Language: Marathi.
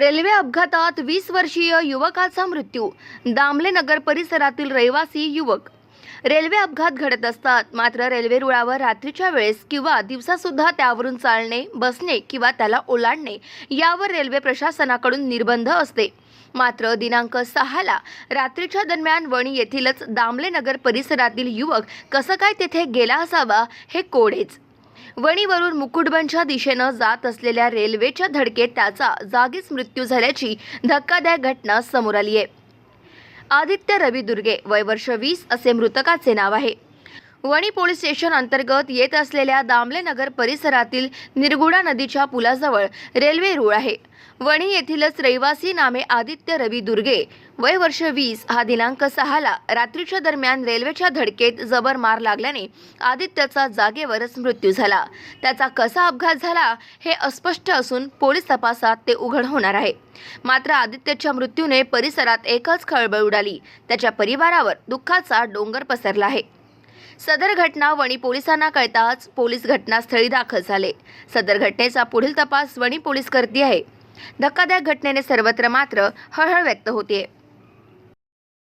रेल्वे अपघातात वीस वर्षीय युवकाचा मृत्यू. दामले नगर परिसरातील रहिवासी युवक. रेल्वे अपघात घडत असतात. मात्र रेल्वे रुळावर रात्रीच्या वेळेस किंवा दिवसासुद्धा त्यावरून चालणे बसणे किंवा त्याला ओलांडणे यावर रेल्वे प्रशासनाकडून निर्बंध असते. मात्र दिनांक सहाला रात्रीच्या दरम्यान वणी येथीलच दामले नगर परिसरातील युवक कसं काय तेथे गेला असावा हे कोडेच. वणीवरून मुकुटबनच्या दिशेनं जात असलेल्या रेल्वेच्या धडकेत त्याचा जागीच मृत्यू झाल्याची धक्कादायक घटना समोर आली आहे. आदित्य रवी दुर्गे वय वर्ष वीस असे मृतकाचे नाव आहे. वणी पोलीस स्टेशन अंतर्गत येत असलेल्या दामले नगर परिसरातील निरगुडा नदीच्या पुलाजवळ रेल्वे रूळ आहे. वणी येथीलच रहिवासी नामे आदित्य रवी दुर्गे वय वर्ष वीस हा दिनांक सहाला रात्रीच्या दरम्यान रेल्वेच्या धडकेत जबर मार लागल्याने आदित्यचा जागेवरच मृत्यू झाला. त्याचा कसा अपघात झाला हे अस्पष्ट असून पोलीस तपासात ते उघड होणार आहे. मात्र आदित्यच्या मृत्यूने परिसरात एकच खळबळ उडाली. त्याच्या परिवारावर दुःखाचा डोंगर पसरला आहे. सदर घटना वणी पोलिसांना कळताच पोलीस घटनास्थळी दाखल झाले. सदर घटनेचा पुढील तपास वणी पोलीस करते आहे धक्कादायक घटनेने सर्वत्र मात्र हळहळ व्यक्त होतीये.